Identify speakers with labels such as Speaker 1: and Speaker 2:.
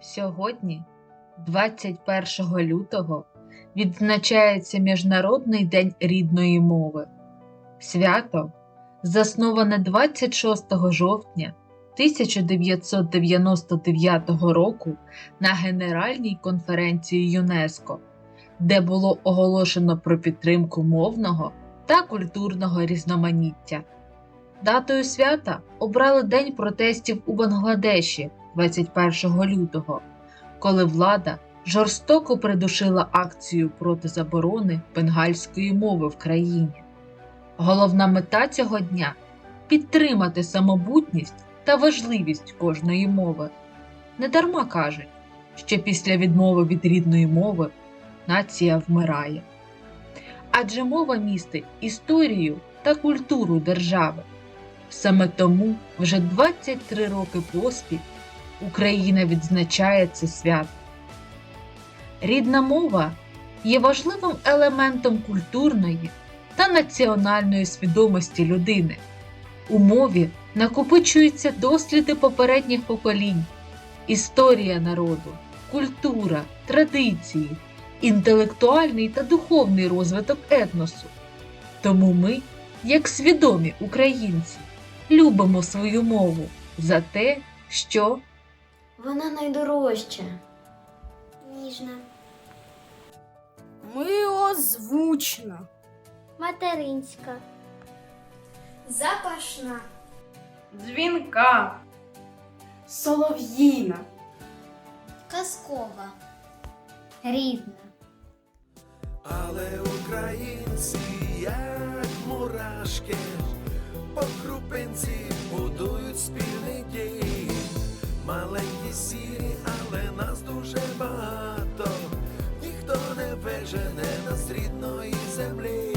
Speaker 1: Сьогодні, 21 лютого, відзначається Міжнародний день рідної мови. Свято засноване 26 жовтня 1999 року на Генеральній конференції ЮНЕСКО, де було оголошено про підтримку мовного та культурного різноманіття. Датою свята обрали День протестів у Бангладеші 21 лютого, коли влада жорстоко придушила акцію проти заборони бенгальської мови в країні. Головна мета цього дня підтримати самобутність та важливість кожної мови. Недарма кажуть, що після відмови від рідної мови нація вмирає. Адже мова містить історію та культуру держави. Саме тому вже 23 роки поспіль Україна відзначає це свято. Рідна мова є важливим елементом культурної та національної свідомості людини. У мові накопичуються досліди попередніх поколінь, історія народу, культура, традиції, інтелектуальний та духовний розвиток етносу. Тому ми, як свідомі українці, любимо свою мову за те, що
Speaker 2: Вона найдорожча.
Speaker 3: Ніжна,
Speaker 4: Милозвучна,
Speaker 3: материнська, запашна,
Speaker 4: дзвінка, солов'їна,
Speaker 3: казкова, рідна.
Speaker 5: Але українці, як мурашки, по крупинці будують спільний дім. Маленькі сірі, але нас дуже багато. Ніхто не вижене нас рідної землі.